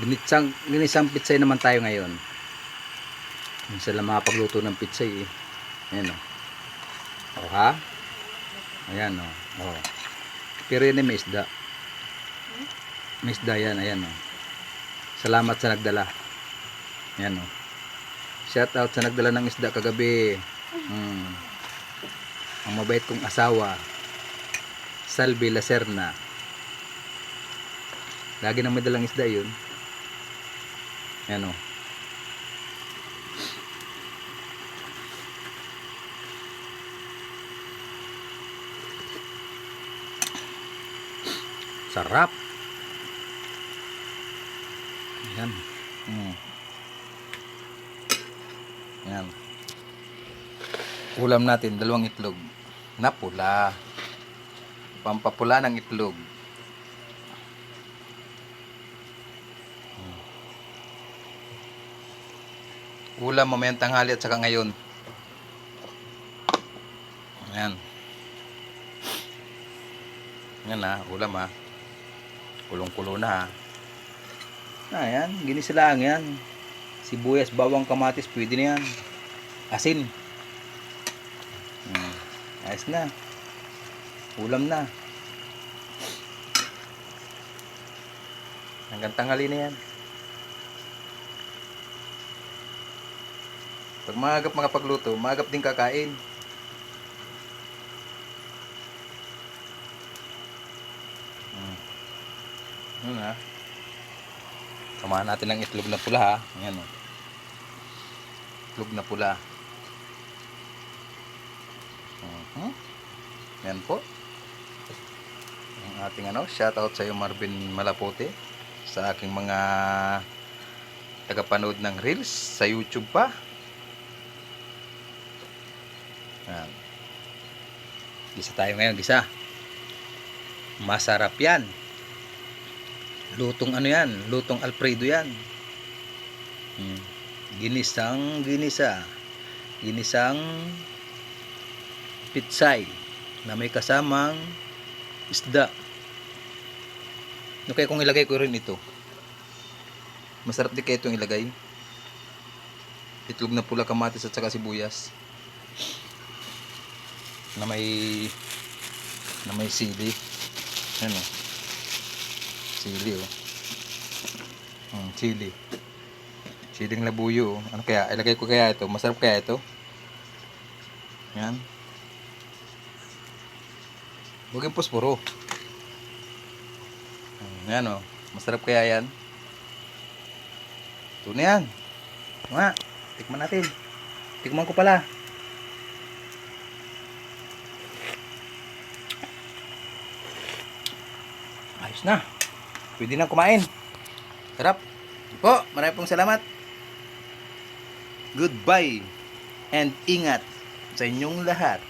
Ginisang, ginisang pitsay naman tayo ngayon. Yung sila makapagluto ng pitsay eh. Ayan o. O ha? Ayan o. O. Pero yun eh, may isda. May isda yan. Ayan o. Salamat sa nagdala. Ayan o. Shout out sa nagdala ng isda kagabi. Hmm. Ang mabait kong asawa. Salvi Lacerna. Lagi nang may dalang isda yun. Ayan o. Sarap. Ayan. Mm. Ayan. Ulam natin, dalawang itlog. Na pula. Pampapula ng itlog. Ulam mamayang tanghali at saka ngayon. Ayan. Yan na, ulam ha. Kulong-kulo na ha. Ayan, ginisa lang yan. Sibuyas, bawang, kamatis, pwede na yan. Asin. Hmm. Ayos na. Ulam na. Hanggang tanghali na yan. Pag maagap makapagluto, maagap din kakain. Hmm. Yun ha. Samahan natin ng itlog na pula ha. Ayan o. Itlog na pula. Mhm. Yan po. Ang ating ano, shout out sa iyo Marvin Malapote sa aking mga tagapanood ng Reels sa YouTube pa. Gisa tayo ngayon, gisa. Masarap yan. Lutong ano yan? Lutong Alfredo yan. Hmm. Ginisang ginisa. Ginisang pitsay na may kasamang isda. No kaya kung ilagay ko rin ito. Masarap din kaya itong ilagay. Itlog na pula kamatis at saka sibuyas. Na may na may sili. Ano? Sili oh. Hmm, chili. Siling labuyo. oh. Ano kaya? Ilagay ko kaya ito. Masarap kaya ito? Yan. Huwag yung posporo. Hmm, Yan o. Masarap kaya yan. Ito na yan. Nga. Tikman natin. Tikman ko pala. Ayos na. Pwede na kumain. Sarap. Po, maraming pong salamat. Goodbye and ingat sa inyong lahat.